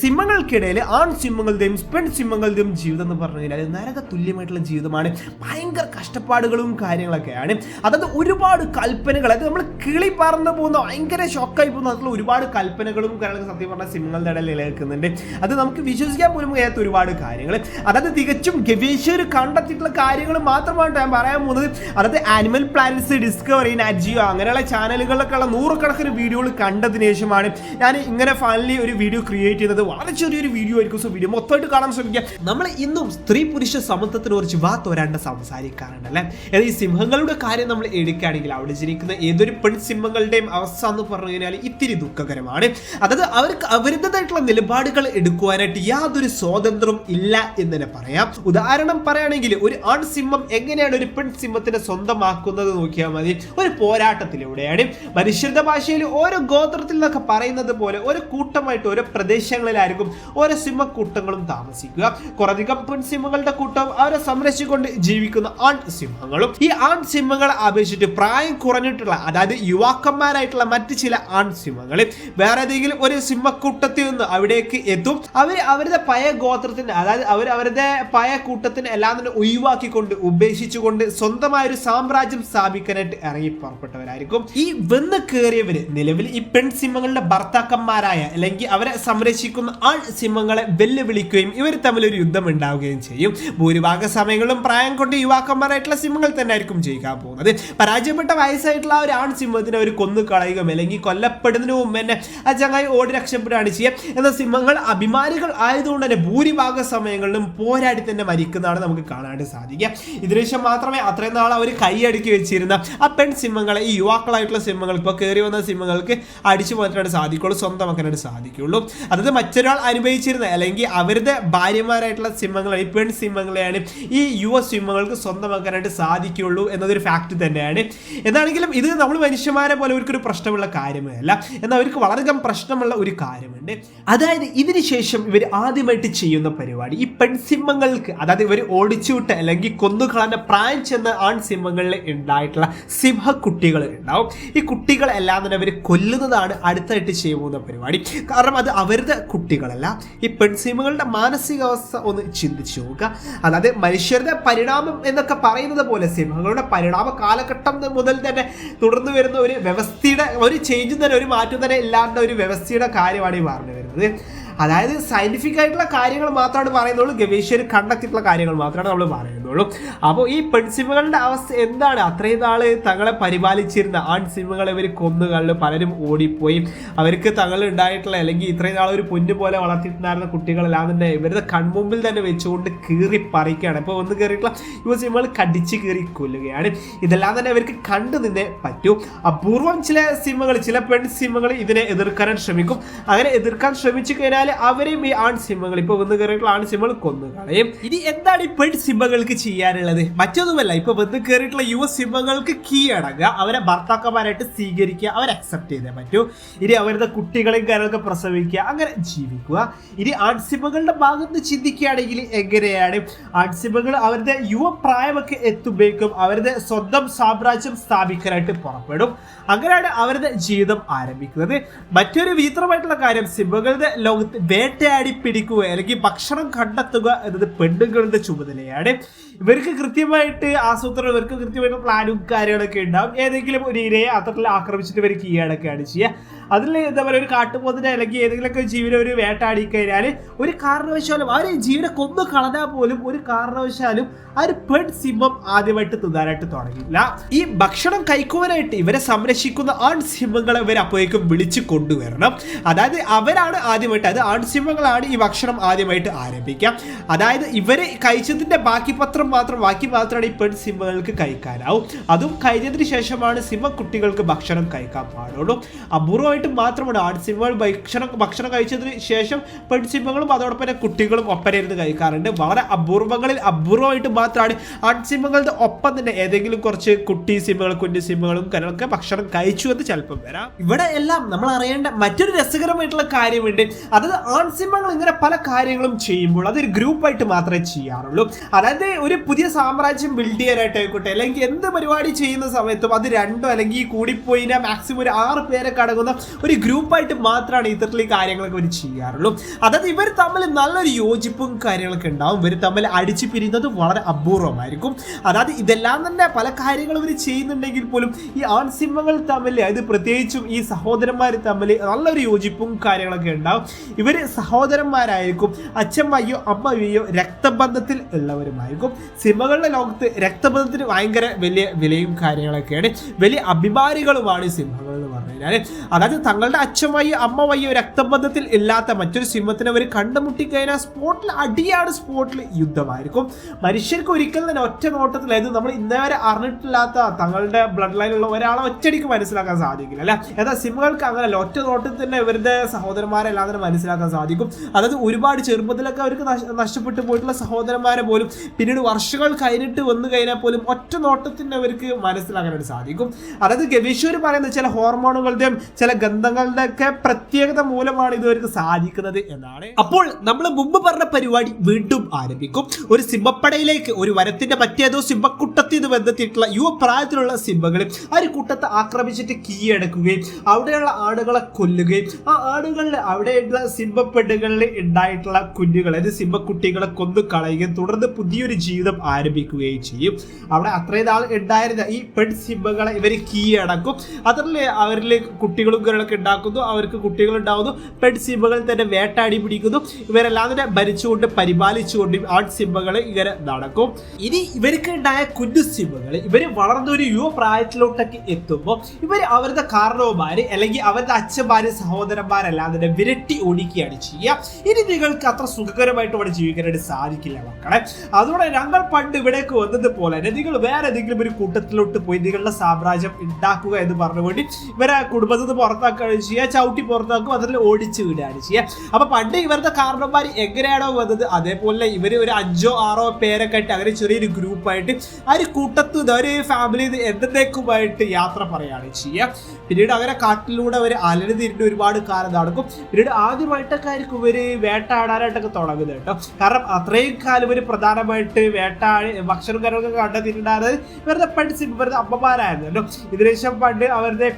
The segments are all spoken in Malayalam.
സിംഹങ്ങൾക്കിടയിൽ ആൺ സിംഹങ്ങളുടെയും പെൺ സിംഹങ്ങളുടെയും ജീവിതം എന്ന് പറഞ്ഞു കഴിഞ്ഞാൽ നരക തുല്യമായിട്ടുള്ള ജീവിതമാണ്. ഭയങ്കര കഷ്ടപ്പാടുകളും കാര്യങ്ങളൊക്കെയാണ്. അതായത് ഒരുപാട് കൽപ്പനകൾ അത് നമ്മൾ കിളി പറന്ന് പോകുന്ന ഭയങ്കര ഷോക്കായി പോകുന്ന അതിലുള്ള ഒരുപാട് കൽപ്പനകളും കാര്യങ്ങളൊക്കെ സത്യം പറഞ്ഞാൽ സിംഹങ്ങളുടെ ഇടയിൽ നിലനിൽക്കുന്നുണ്ട്. അത് നമുക്ക് വിശ്വസിക്കാൻ പോലും കഴിയാത്ത ഒരുപാട് കാര്യങ്ങൾ അതായത് തികച്ചും ഗവേഷകർ കണ്ടെത്തിയിട്ടുള്ള കാര്യങ്ങൾ മാത്രമാണ് ഞാൻ പറയാൻ പോകുന്നത്. അതായത് ആനിമൽ പ്ലാനറ്റ്സ് ഡിസ്കവറി നജിയോ അങ്ങനെയുള്ള ചാനലുകളിലൊക്കെയുള്ള നൂറുകണക്കിന് വീഡിയോകൾ കണ്ടതിന് ശേഷമാണ് ഞാൻ ഇങ്ങനെ ഫൈനലി ഒരു വീഡിയോ ക്രിയേറ്റ് ചെയ്യുന്നത് വളരെ ചെറിയൊരു വീഡിയോ ആയിരിക്കും. സോ വീഡിയോ മൊത്തമായിട്ട് കാണാൻ ശ്രമിക്കാം നമ്മൾ ഇന്നും സ്ത്രീ പുരുഷ സമത്വത്തിനെ കുറിച്ച് വാ തോരാണ്ട് സംസാരിക്കാറുണ്ട് അല്ലേ? ഈ സിംഹങ്ങളുടെ കാര്യം നമ്മൾ എടുക്കുകയാണെങ്കിൽ അവിടെ ജനിക്കുന്ന ഏതൊരു പെൺ സിംഹങ്ങളുടെയും അവസ്ഥ എന്ന് പറഞ്ഞു കഴിഞ്ഞാൽ ഇത്തിരി ദുഃഖകരമാണ്. അതായത് അവർക്ക് അവരുടേതായിട്ടുള്ള നിലപാടുകൾ എടുക്കുവാനായിട്ട് യാതൊരു സ്വാതന്ത്ര്യവും ഇല്ല എന്ന് തന്നെ പറയാം. ഉദാഹരണം പറയുകയാണെങ്കിൽ ഒരു ആൺ സിംഹം എങ്ങനെയാണ് ഒരു പെൺ സിംഹത്തിനെ സ്വന്തമാക്കുന്നത് നോക്കിയാൽ മതി. ഒരു പോരാട്ടത്തിലൂടെയാണ് മനുഷ്യരുടെ ഭാഷയിൽ ഓരോ ഗോത്രത്തിൽ നിന്നൊക്കെ പറയുന്നത് പോലെ ഒരു കൂട്ടമായിട്ട് ഓരോ പ്രദേശങ്ങളിലായിരിക്കും ഓരോ സിംഹക്കൂട്ടങ്ങളും താമസിക്കുക. കുറധികം പെൺ സിംഹങ്ങളുടെ കൂട്ടം അവരെ സംരക്ഷിച്ചുകൊണ്ട് ജീവിക്കുന്ന ആൺ സിംഹങ്ങളും. ഈ ആൺ സിംഹങ്ങളെ അപേക്ഷിച്ചിട്ട് പ്രായം കുറഞ്ഞിട്ടുള്ള അതായത് യുവാക്കന്മാരായിട്ടുള്ള മറ്റ് ചില ആൺ സിംഹങ്ങൾ വേറെ ഏതെങ്കിലും ഒരു സിംഹക്കൂട്ടത്തിൽ നിന്ന് അവിടേക്ക് എത്തും. അവർ അവരുടെ പഴയ ഗോത്രത്തിന് അതായത് അവർ അവരുടെ പയ കൂട്ടത്തിന് എല്ലാം തന്നെ ഒഴിവാക്കിക്കൊണ്ട് ഉപേക്ഷിച്ചുകൊണ്ട് സ്വന്തമായ ഒരു സാമ്രാജ്യം സ്ഥാപിക്കാനായിട്ട് ഇറങ്ങി പുറപ്പെട്ടവരായിരിക്കും. ഈ വന്ന് കയറിയവര് നിലവിൽ ഈ പെൺസിംഹങ്ങളുടെ ഭർത്താക്കന്മാരായ അല്ലെങ്കിൽ അവരെ സംരക്ഷിക്കുന്ന ആൺ സിംഹങ്ങളെ വെല്ലുവിളിക്കുകയും ഇവർ തമ്മിൽ ഒരു യുദ്ധം ഉണ്ടാവുകയും ചെയ്യും. ഭൂരിഭാഗ സമയങ്ങളിലും പ്രായം കൊണ്ട് യുവാക്കന്മാരായിട്ടുള്ള സിംഹങ്ങൾ തന്നെ ആയിരിക്കും ജയിക്കാൻ പോകുന്നത്. പരാജയപ്പെട്ട വയസ്സായിട്ടുള്ള ഒരു ആൺ സിംഹത്തിനെ അവർ കൊന്നു കളയുകയും അല്ലെങ്കിൽ കൊല്ലപ്പെടുന്നതിന് മുമ്പ് ആ ചങ്ങായി ഓടി രക്ഷപ്പെടുകയാണ് ചെയ്യുക എന്നാൽ സിംഹങ്ങൾ അഭിമാനികൾ ആയതുകൊണ്ട് തന്നെ ഭൂരിഭാഗ സമയങ്ങളിലും പോരാടി തന്നെ മരിക്കുന്നതാണ് നമുക്ക് കാണാനായിട്ട് സാധിക്കുക. ഇതിനുശേഷം മാത്രമേ അത്രയും നാൾ അവർ കൈയടുക്കി വെച്ചിരുന്ന ആ പെൺ സിംഹങ്ങളെ ഈ യുവാക്കളായിട്ടുള്ള സിംഹങ്ങൾ ഇപ്പോൾ കയറി വന്ന സിംഹങ്ങൾക്ക് അടിച്ചു മാറ്റാനായിട്ട് സാധിക്കുള്ളൂ സ്വന്തമാക്കാനായിട്ട് സാധിക്കുള്ളൂ അതായത് മറ്റൊരാൾ അനുഭവിച്ചിരുന്ന അല്ലെങ്കിൽ അവരുടെ ഭാര്യമാരായിട്ടുള്ള സിംഹങ്ങളെ പെൺ സിംഹങ്ങളെയാണ് ഈ യുവ സിംഹങ്ങൾക്ക് സ്വന്തമാക്കാനായിട്ട് സാധിക്കുള്ളൂ എന്നതൊരു ഫാക്ട് തന്നെയാണ്. എന്താണെങ്കിലും ഇത് നമ്മൾ മനുഷ്യന്മാരെ പോലെ അവർക്കൊരു പ്രശ്നമുള്ള കാര്യമേ അല്ല എന്നാൽ അവർക്ക് വളരെയധികം പ്രശ്നമുള്ള ഒരു കാര്യമുണ്ട്. അതായത് ഇതിനുശേഷം ഇവർ ആദ്യമായിട്ട് ചെയ്യുന്ന പരിപാടി ഈ പെൺസിംഹങ്ങൾക്ക് അതായത് ഇവർ ഓടിച്ചുവിട്ട അല്ലെങ്കിൽ കൊന്നുകളാന്റെ പ്രായം എന്ന ആൺ സിംഹങ്ങളിൽ ഉണ്ടായിട്ടുള്ള സിംഹക്കുട്ടികൾ ഉണ്ടാവും. ഈ കുട്ടികളെല്ലാം തന്നെ അവർ കൊല്ലുന്നതാണ് അടുത്തായിട്ട് ചെയ്യുന്ന പരിപാടി. കാരണം അത് അവരുടെ കുട്ടികളല്ല. ഈ പെൺസിംഹങ്ങളുടെ മാനസികാവസ്ഥ ഒന്ന് ചിന്തിച്ചു നോക്കുക. അതായത് മനുഷ്യരുടെ പരിണാമം എന്നൊക്കെ പറയുന്നത് പോലെ സിംഹങ്ങളുടെ പരിണാമ കാലഘട്ടം മുതൽ തന്നെ തുടർന്നു വരുന്ന ഒരു വ്യവസ്ഥയുടെ ഒരു ചേഞ്ചും തന്നെ ഒരു മാറ്റം തന്നെ ഇല്ലാത്ത ഒരു വ്യവസ്ഥയുടെ കാര്യമാണ് ഈ പറഞ്ഞു വരുന്നത്. അതായത് സയന്റിഫിക് ആയിട്ടുള്ള കാര്യങ്ങൾ മാത്രമാണ് പറയുന്നുള്ളൂ. ഗവേഷകർ കണ്ടെത്തിയിട്ടുള്ള കാര്യങ്ങൾ മാത്രമാണ് നമ്മൾ പറയുന്നുള്ളൂ. അപ്പോൾ ഈ പെൺസിമകളുടെ അവസ്ഥ എന്താണ്? അത്രയും നാൾ തങ്ങളെ പരിപാലിച്ചിരുന്ന ആൺ സിനിമകളെ ഇവർ കൊന്നുകളിൽ പലരും ഓടിപ്പോയി. അവർക്ക് തങ്ങൾ ഉണ്ടായിട്ടുള്ള അല്ലെങ്കിൽ ഇത്രയും നാൾ ഒരു പൊന്നു പോലെ വളർത്തിയിട്ടുണ്ടായിരുന്ന കുട്ടികളെല്ലാം തന്നെ ഇവരുടെ കൺമുമ്പിൽ തന്നെ വെച്ചുകൊണ്ട് കീറി പറിക്കുകയാണ്. ഇപ്പോൾ ഒന്ന് കയറിയിട്ടുള്ള യുവ സിമകൾ കടിച്ച് കീറി കൊല്ലുകയാണ്. ഇതെല്ലാം തന്നെ അവർക്ക് കണ്ടു നിന്നേ പറ്റൂ. അപൂർവം ചില സിമകൾ ചില പെൺ സിമകൾ ഇതിനെ എതിർക്കാൻ ശ്രമിക്കും. അങ്ങനെ എതിർക്കാൻ ശ്രമിച്ചു കഴിഞ്ഞാൽ അവരെയും ഈ ആൺ സിംഹങ്ങൾ ഇപ്പൊ വന്ന് കയറിയിട്ടുള്ള ആൺ സിനിമകൾ കൊന്നു കളയും. ഇനി എന്താണ് ഈ പെൺ സിംഹങ്ങൾക്ക് ചെയ്യാനുള്ളത്? മറ്റൊന്നുമല്ല ഇപ്പൊ വന്ന് കയറിയിട്ടുള്ള യുവ സിനിമകൾക്ക് കീഴടങ്ങുക അവരെ ഭർത്താക്കന്മാരായിട്ട് സ്വീകരിക്കുക അവരെ അക്സെപ്റ്റ് ചെയ്തേ പറ്റൂ. ഇനി അവരുടെ കുട്ടികളെയും കാര്യങ്ങളൊക്കെ പ്രസവിക്കുക അങ്ങനെ ജീവിക്കുക. ഇനി ആൺസിംഹങ്ങളുടെ ഭാഗത്ത് ചിന്തിക്കുകയാണെങ്കിൽ എങ്ങനെയാണ്? ആൺസിംഹങ്ങൾ അവരുടെ യുവപ്രായമൊക്കെ എത്തുമ്പോഴേക്കും അവരുടെ സ്വന്തം സാമ്രാജ്യം സ്ഥാപിക്കാനായിട്ട് പുറപ്പെടും. അങ്ങനെയാണ് അവരുടെ ജീവിതം ആരംഭിക്കുന്നത്. മറ്റൊരു വിചിത്രമായിട്ടുള്ള കാര്യം സിംഹങ്ങളുടെ ലോകത്ത് വേട്ടയാടി പിടിക്കുക അല്ലെങ്കിൽ ഭക്ഷണം കണ്ടെത്തുക എന്നത് പെണ്ണുങ്ങളുടെ ചുമതലയാണ്. ഇവർക്ക് കൃത്യമായിട്ട് ആസൂത്രണം ഇവർക്ക് കൃത്യമായിട്ട് പ്ലാനും കാര്യങ്ങളൊക്കെ ഉണ്ടാവും. ഏതെങ്കിലും ഒരു ഇരയെ അത്തരത്തിൽ ആക്രമിച്ചിട്ട് ഇവർ കീഴടക്കുകയാണ് ചെയ്യുക. അതിൽ എന്താ പറയുക ഒരു കാട്ടുപോത്തിനെ അല്ലെങ്കിൽ ഏതെങ്കിലുമൊക്കെ ജീവിനെ ഒരു വേട്ടാടി കഴിഞ്ഞാൽ ഒരു കാരണവശാലും ആ ജീവിനെ കൊന്നു കളഞ്ഞാൽ പോലും ഒരു കാരണവശാലും ആ ഒരു പെൺ സിംഹം ആദ്യമായിട്ട് തിന്നാനായിട്ട് തുടങ്ങില്ല ഈ ഭക്ഷണം കഴിക്കുവാനായിട്ട് ഇവരെ സംരക്ഷിക്കുന്ന ആൺ സിംഹങ്ങളെ ഇവർ അപ്പോഴേക്കും വിളിച്ചു കൊണ്ടുവരണം. അതായത് അവരാണ് ആദ്യമായിട്ട് അത് ആൺ സിംഹങ്ങളാണ് ഈ ഭക്ഷണം ആദ്യമായിട്ട് ആരംഭിക്കുക. അതായത് ഇവരെ കഴിച്ചതിന്റെ ബാക്കി പത്രം മാത്രം ബാക്കി മാത്രമാണ് ഈ പെൺ സിംഹങ്ങൾക്ക് കഴിക്കാനാവും. അതും കഴിഞ്ഞതിന് ശേഷമാണ് സിംഹ കുട്ടികൾക്ക് ഭക്ഷണം കഴിക്കാൻ പാടുള്ളൂ. അപൂർവമായിട്ട് മാത്രമാണ് ആട് സിംഹങ്ങൾ ഭക്ഷണം ഭക്ഷണം കഴിച്ചതിന് ശേഷം പെൺസിംഹങ്ങളും അതോടൊപ്പം തന്നെ കുട്ടികളും ഒപ്പനയിരുന്ന് കഴിക്കാറുണ്ട്. വളരെ അപൂർവങ്ങളിൽ അപൂർവമായിട്ട് മാത്രമാണ് ആട് സിംഹങ്ങളുടെ ഒപ്പം തന്നെ ഏതെങ്കിലും കുറച്ച് കുട്ടി സിംഹങ്ങൾ കുഞ്ഞു സിംഹങ്ങളും കാര്യങ്ങളൊക്കെ ഭക്ഷണം കഴിച്ചു എന്ന് ചിലപ്പം വരാം. ഇവിടെ എല്ലാം നമ്മൾ അറിയേണ്ട മറ്റൊരു രസകരമായിട്ടുള്ള കാര്യമുണ്ട്. അതായത് ആൺസിംഹങ്ങൾ ഇങ്ങനെ പല കാര്യങ്ങളും ചെയ്യുമ്പോൾ അതൊരു ഗ്രൂപ്പായിട്ട് മാത്രമേ ചെയ്യാറുള്ളൂ. അതായത് ഒരു പുതിയ സാമ്രാജ്യം ബിൽഡ് ചെയ്യാനായിട്ട് ആയിക്കോട്ടെ അല്ലെങ്കിൽ എന്ത് പരിപാടി ചെയ്യുന്ന സമയത്തും അത് രണ്ടോ അല്ലെങ്കിൽ കൂടിപ്പോയിന മാക്സിമം ഒരു ആറ് പേരൊക്കെ അടങ്ങുന്ന ഒരു ഗ്രൂപ്പായിട്ട് മാത്രമാണ് ഇത്തരത്തിൽ ഈ കാര്യങ്ങളൊക്കെ ഇവർ ചെയ്യാറുള്ളൂ. അതായത് ഇവർ തമ്മിൽ നല്ലൊരു യോജിപ്പും കാര്യങ്ങളൊക്കെ ഉണ്ടാവും. ഇവർ തമ്മിൽ അടിച്ചു പിരിയുന്നത് വളരെ അപൂർവമായിരിക്കും. അതായത് ഇതെല്ലാം തന്നെ പല കാര്യങ്ങളും ഇവർ ചെയ്യുന്നുണ്ടെങ്കിൽ പോലും ഈ ആൺസിംഹങ്ങൾ തമ്മിൽ അത് പ്രത്യേകിച്ചും ഈ സഹോദരന്മാർ തമ്മിൽ നല്ലൊരു യോജിപ്പും കാര്യങ്ങളൊക്കെ ഉണ്ടാവും. ഇവർ സഹോദരന്മാരായിരിക്കും അച്ഛമ്മയോ അമ്മയോ രക്തബന്ധത്തിൽ ഉള്ളവരുമായിരിക്കും. സിംഹങ്ങളുടെ ലോകത്ത് രക്തബന്ധത്തിന് ഭയങ്കര വലിയ വിലയും കാര്യങ്ങളൊക്കെയാണ്. വലിയ അഭിമാനികളുമാണ് സിംഹങ്ങൾ. കഴിഞ്ഞാൽ അതായത് തങ്ങളുടെ അച്ഛൻ വഴി അമ്മ വഴി രക്തബന്ധത്തിൽ ഇല്ലാത്ത മറ്റൊരു സിംഹത്തിനെ അവർ കണ്ടുമുട്ടി കഴിഞ്ഞാൽ സ്പോട്ടിൽ അടിയാണ് സ്പോട്ടിൽ യുദ്ധമായിരിക്കും. മനുഷ്യർക്ക് ഒരിക്കലും തന്നെ ഒറ്റ നോട്ടത്തിൽ അതായത് നമ്മൾ ഇന്നേ വരെ അറിഞ്ഞിട്ടില്ലാത്ത തങ്ങളുടെ ബ്ലഡ് ലൈനിലുള്ള ഒരാളെ ഒറ്റയടിക്ക് മനസ്സിലാക്കാൻ സാധിക്കില്ല അല്ല? എന്നാൽ സിംഹങ്ങൾക്ക് അങ്ങനെ ഒറ്റ നോട്ടത്തിൽ തന്നെ ഇവരുടെ സഹോദരന്മാരെല്ലാം തന്നെ മനസ്സിലാക്കാൻ സാധിക്കും. അതായത് ഒരുപാട് ചെറുപ്പത്തിലൊക്കെ അവർക്ക് നഷ്- നഷ്ടപ്പെട്ടു പോയിട്ടുള്ള സഹോദരന്മാരെ പോലും പിന്നീട് വർഷങ്ങൾ കഴിഞ്ഞിട്ട് വന്നു കഴിഞ്ഞാൽ പോലും ഒറ്റ നോട്ടത്തിന് അവർക്ക് മനസ്സിലാക്കാനായിട്ട് സാധിക്കും. അതായത് ഗവേഷകർ പറയുന്നത് ചില ഹോർമോണുകളുടെയും ചില ഗന്ധങ്ങളുടെ ഒക്കെ പ്രത്യേകത മൂലമാണ് ഇതുവർക്ക് സാധിക്കുന്നത് എന്നാണ്. അപ്പോൾ നമ്മൾ മുമ്പ് പറഞ്ഞ പരിപാടി വീണ്ടും ആരംഭിക്കും. ഒരു സിംഹപ്പടയിലേക്ക് ഒരു വനത്തിന്റെ മറ്റേതോ സിംഹക്കുട്ടത്തിന് ബന്ധത്തിയിട്ടുള്ള യുവ പ്രായത്തിലുള്ള സിംഹങ്ങൾ ആ ഒരു കൂട്ടത്തെ ആക്രമിച്ചിട്ട് കീഴടക്കുകയും അവിടെയുള്ള ആടുകളെ കൊല്ലുകയും ആ ആടുകളിൽ അവിടെയുള്ള സിംഹപ്പെടുകളിൽ ഉണ്ടായിട്ടുള്ള കുഞ്ഞുങ്ങൾ അതായത് സിംഹക്കുട്ടികളെ കൊന്നു കളയുകയും തുടർന്ന് പുതിയൊരു ജീവിതം ആരംഭിക്കുകയും ചെയ്യും. അവിടെ അത്രയും നാൾ ഉണ്ടായിരുന്ന ഈ പെൺ സിംഹങ്ങളെ ഇവർ കീഴടക്കും. അതിൽ അവരിൽ കുട്ടികളും കാര്യങ്ങളൊക്കെ ഉണ്ടാക്കുന്നു. അവർക്ക് കുട്ടികൾ ഉണ്ടാവുന്നു പെൺ സിംഹകൾ തന്നെ വേട്ടാടി പിടിക്കുന്നു. ഇവരെല്ലാം തന്നെ ഭരിച്ചുകൊണ്ട് പരിപാലിച്ചുകൊണ്ട് ആൺ സിംഹങ്ങൾ ഇങ്ങനെ നടക്കും. ഇനി ഇവർക്ക് ഉണ്ടായ കുഞ്ഞു സിംഹങ്ങൾ ഇവർ വളർന്നൊരു യുവ പ്രായത്തിലോട്ടൊക്കെ എത്തുമ്പോൾ ഇവർ അവരുടെ കാരണവന്മാര് അല്ലെങ്കിൽ അവരുടെ അച്ഛന്മാര് സഹോദരന്മാരെല്ലാം തന്നെ വിരട്ടി ഓടിക്കുകയാണ് ചെയ്യുക. ഇനി നിങ്ങൾക്ക് അത്ര സുഖകരമായിട്ട് ഇവിടെ ജീവിക്കാനായിട്ട് സാധിക്കില്ല മക്കളെ. അതുകൊണ്ട് ഞങ്ങൾ പണ്ട് ഇവിടേക്ക് വന്നതുപോലെ തന്നെ നിങ്ങൾ വേറെ ഏതെങ്കിലും ഒരു കൂട്ടത്തിലോട്ട് പോയി നിങ്ങളുടെ സാമ്രാജ്യം ഉണ്ടാക്കുക എന്ന് പറഞ്ഞുകൊണ്ട് ഇവരെ കുടുംബത്തിൽ നിന്ന് പുറത്താക്കുകയാണ് ചെയ്യുക. ചവിട്ടി പുറത്താക്കും അതിൽ ഓടിച്ചു വിടുകയാണ് ചെയ്യുക. അപ്പൊ പണ്ട് ഇവരുടെ കാരണന്മാർ എങ്ങനെയാണോ വന്നത്? അതേപോലെ ഇവർ ഒരു അഞ്ചോ ആറോ പേരൊക്കെ ആയിട്ട് അങ്ങനെ ചെറിയൊരു ഗ്രൂപ്പായിട്ട് ആ ഒരു കൂട്ടത്തു നിന്ന് ഒരു ഫാമിലി എന്നേക്കുമായിട്ട് യാത്ര പറയുകയാണ് ചെയ്യുക. പിന്നീട് അങ്ങനെ കാട്ടിലൂടെ അവർ അലറി ഒരുപാട് കാലം നടക്കും. പിന്നീട് ആദ്യമായിട്ടൊക്കെ ആയിരിക്കും ഇവർ വേട്ടാടാനായിട്ടൊക്കെ തുടങ്ങുന്നത് കേട്ടോ. കാരണം അത്രയും കാലം ഇവർ പ്രധാനമായിട്ട് വേട്ടാടി ഭക്ഷണം കാര്യങ്ങളൊക്കെ കണ്ടെത്തിയിട്ടുണ്ടായിരുന്നത് ഇവരുടെ പഠിച്ച് ഇവരുടെ അമ്മമാരായിരുന്നു കേട്ടോ. ഇതിനുശേഷം പണ്ട് അവരുടെ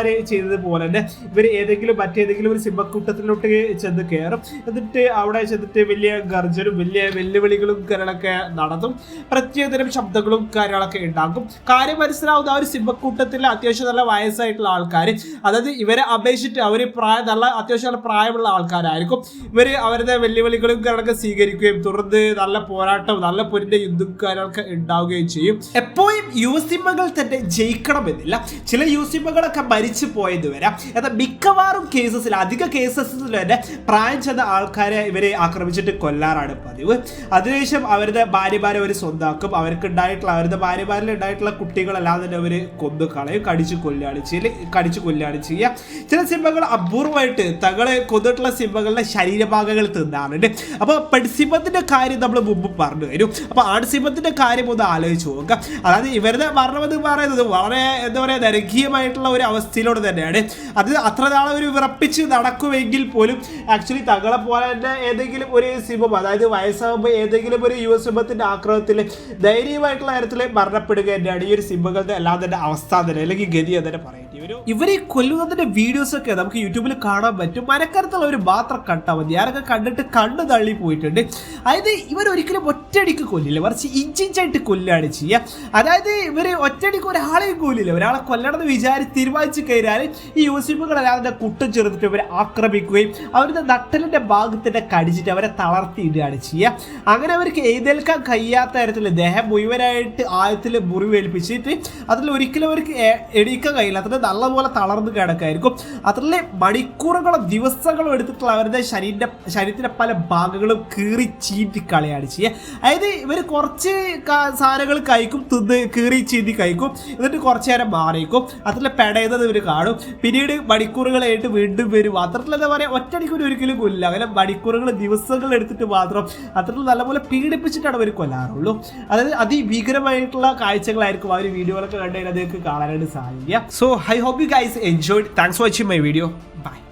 പിതാക്കന്മാര് ചെയ്തത് പോലെ തന്നെ ഇവർ ഏതെങ്കിലും മറ്റേതെങ്കിലും ഒരു സിംഹക്കൂട്ടത്തിലോട്ട് ചെന്ന് കയറും. എന്നിട്ട് അവിടെ ചെന്നിട്ട് വലിയ ഗർജനും വലിയ വെല്ലുവിളികളും കാര്യങ്ങളൊക്കെ നടത്തും. പ്രത്യേകതരം ശബ്ദങ്ങളും കാര്യങ്ങളൊക്കെ ഉണ്ടാക്കും. കാര്യം മനസ്സിലാവുന്ന ആ ഒരു സിംഹക്കൂട്ടത്തിൽ അത്യാവശ്യം നല്ല വയസ്സായിട്ടുള്ള ആൾക്കാർ അതായത് ഇവരെ അപേക്ഷിച്ചിട്ട് അവർ പ്രായം നല്ല അത്യാവശ്യം നല്ല പ്രായമുള്ള ആൾക്കാരായിരിക്കും. ഇവർ അവരുടെ വെല്ലുവിളികളും കാര്യങ്ങളൊക്കെ സ്വീകരിക്കുകയും തുടർന്ന് നല്ല പോരാട്ടം നല്ല പൊരിന്റെ യുദ്ധം കാര്യങ്ങളൊക്കെ ഉണ്ടാവുകയും ചെയ്യും. എപ്പോഴും യുവസിംഹങ്ങൾ തന്നെ ജയിക്കണമെന്നില്ല. ചില യുവസിംഹങ്ങളൊക്കെ മരിച്ചു പോയത് വരാം. എന്നാൽ മിക്കവാറും കേസസിൽ അധിക കേസസിൽ തന്നെ പ്രായം ചെന്ന ആൾക്കാരെ ഇവരെ ആക്രമിച്ചിട്ട് കൊല്ലാറാണ് പതിവ്. അതിനുശേഷം അവരുടെ ഭാര്യമാരെ അവർ സ്വന്താക്കും. അവർക്ക് ഉണ്ടായിട്ടുള്ള അവരുടെ ഭാര്യമാരിൽ ഉണ്ടായിട്ടുള്ള കുട്ടികളെല്ലാം തന്നെ അവർ കൊന്നു കളയും. കടിച്ചു കൊല്ലുകയാണ് ചെയ്യൽ കടിച്ചു കൊല്ലുകയാണ് ചെയ്യുക. ചില സിംഹങ്ങൾ അപൂർവമായിട്ട് തങ്ങളെ കൊന്നിട്ടുള്ള സിംഹങ്ങളുടെ ശരീരഭാഗങ്ങൾ തിന്നാറുണ്ട്. അപ്പോൾ പെൺസിംഹത്തിന്റെ കാര്യം നമ്മൾ മുമ്പ് പറഞ്ഞു തരും. അപ്പോൾ ആൺസിംഹത്തിന്റെ കാര്യം ഒന്ന് ആലോചിച്ച് നോക്കുക. അതായത് ഇവരുടെ മരണം എന്ന് പറയുന്നത് വളരെ എന്താ പറയുക നരകീയമായിട്ടുള്ള ഒരു അവസ്ഥയിലൂടെ തന്നെയാണ്. അത് അത്ര നാളെ ഒരു വിറപ്പിച്ച് നടക്കുമെങ്കിൽ പോലും ആക്ച്വലി തങ്ങളെ പോലെ തന്നെ ഏതെങ്കിലും ഒരു സിംഹം അതായത് വയസ്സാകുമ്പോൾ ഏതെങ്കിലും ഒരു യുവ സിംഹത്തിന്റെ ആക്രമണത്തിൽ ധൈര്യമായിട്ടുള്ള കാര്യത്തിൽ മരണപ്പെടുക തന്നെയാണ് ഈ ഒരു സിംഹങ്ങളുടെ അല്ലാതെ അവസ്ഥ തന്നെ അല്ലെങ്കിൽ ഗതി തന്നെ വരും ഇവരെ കൊല്ലുന്നതിന്റെ വീഡിയോസ് ഒക്കെ നമുക്ക് യൂട്യൂബിൽ കാണാൻ പറ്റും. മനക്കരത്തുള്ളവർ മാത്രം കണ്ടാൽ മതി. ആരൊക്കെ കണ്ടിട്ട് കണ്ണു തള്ളി പോയിട്ടുണ്ട്. അതായത് ഇവർ ഒരിക്കലും ഒറ്റയടിക്ക് കൊല്ലില്ല. മറിച്ച് ഇഞ്ചിഞ്ചായിട്ട് കൊല്ലാണ് ചെയ്യുക അതായത് ഇവർ ഒറ്റയടിക്ക് ഒരാളെയും കൊല്ലില്ല. ഒരാളെ കൊല്ലണമെന്ന് വിചാരിച്ച് തീരുമാനിച്ചു കഴിഞ്ഞാൽ ഈ യൂസിഫുകളെല്ലാം അതിന്റെ കുട്ടം ചേർത്തിട്ട് ഇവരെ ആക്രമിക്കുകയും അവരുടെ നട്ടലിന്റെ ഭാഗത്തിന്റെ കടിച്ചിട്ട് അവരെ തളർത്തിയിടുകയാണ് ചെയ്യുക അങ്ങനെ അവർക്ക് എഴുതേൽക്കാൻ കഴിയാത്ത തരത്തിൽ ദേഹം മുഴുവനായിട്ട് ആഴത്തിൽ മുറിവേൽപ്പിച്ചിട്ട് അതിൽ ഒരിക്കലും അവർക്ക് എണീക്കാൻ കഴിയില്ല അത്ര നല്ലപോലെ തളർന്ന് കിടക്കായിരിക്കും. അതിലെ മണിക്കൂറുകളോ ദിവസങ്ങളോ എടുത്തിട്ടുള്ള അവരുടെ ശരീര ശരീരത്തിന്റെ പല ഭാഗങ്ങളും കീറി ചീറ്റി കളിയാണ് ചെയ്യുക. അതായത് ഇവർ കുറച്ച് സാധനങ്ങൾ കഴിക്കും തിന്ന് കീറി ചീന്തി കഴിക്കും എന്നിട്ട് കുറച്ച് നേരം മാറിക്കും അതിൽ പെടയുന്നത് ഇവർ കാണും. പിന്നീട് മണിക്കൂറുകളായിട്ട് വീണ്ടും വരും. അത്രത്തിൽ എന്താ പറയുക ഒരു ഒരിക്കലും കൊല്ലില്ല. അങ്ങനെ മണിക്കൂറുകൾ ദിവസങ്ങൾ എടുത്തിട്ട് മാത്രം അത്രത്തിൽ നല്ലപോലെ പീഡിപ്പിച്ചിട്ടാണ് അവർ കൊല്ലാറുള്ളൂ. അതായത് അതിഭീകരമായിട്ടുള്ള കാഴ്ചകളായിരിക്കും ആ ഒരു വീഡിയോകളൊക്കെ കണ്ടു അതൊക്കെ കാണാനായിട്ട് സാധിക്കുക. So I hope you guys enjoyed. Thanks for watching my video. Bye.